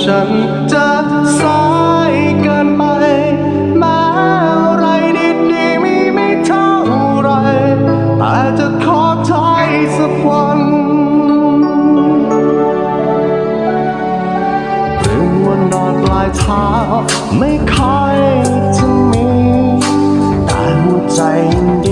ฉันจะสายเกินไปแม้อะไรดีๆมีไม่เท่าไร แต่จะขอใช้สักวันเรื่องวันนอนปลายเท้าไม่ค่อยจะมีแต่หัวใจยินดี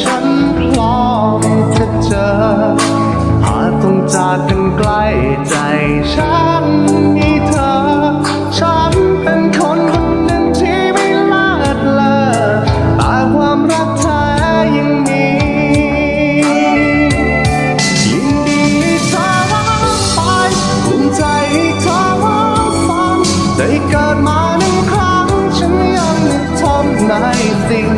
ฉันพร้อมจะเจอ หากต้องจากกันใกล้ใจฉันมีเธอ ฉันเป็นคนคนหนึ่งที่ไม่ลาดเลอแต่ความรักแท้ยังมียินดีเธอไปภูมิใจเธอฟังได้เกิดมาหนึ่งครั้ง ฉันยังนึกทำในสิ่ง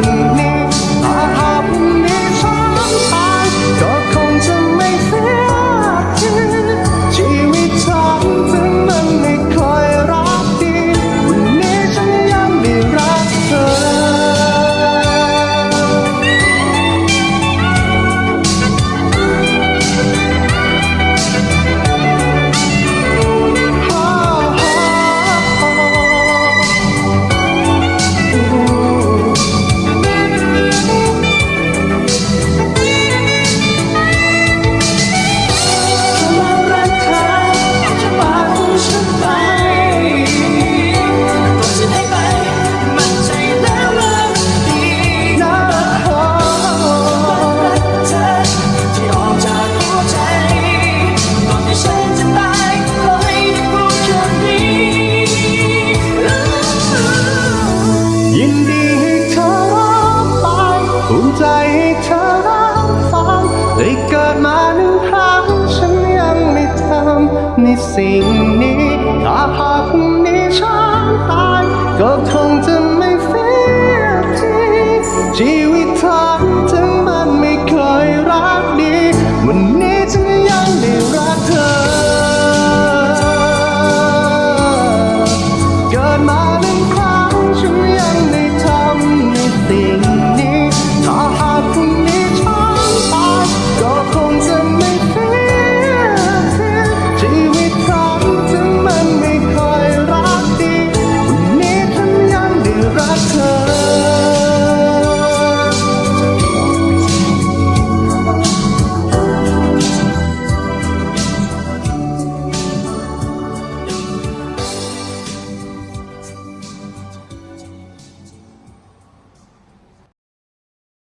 சிங்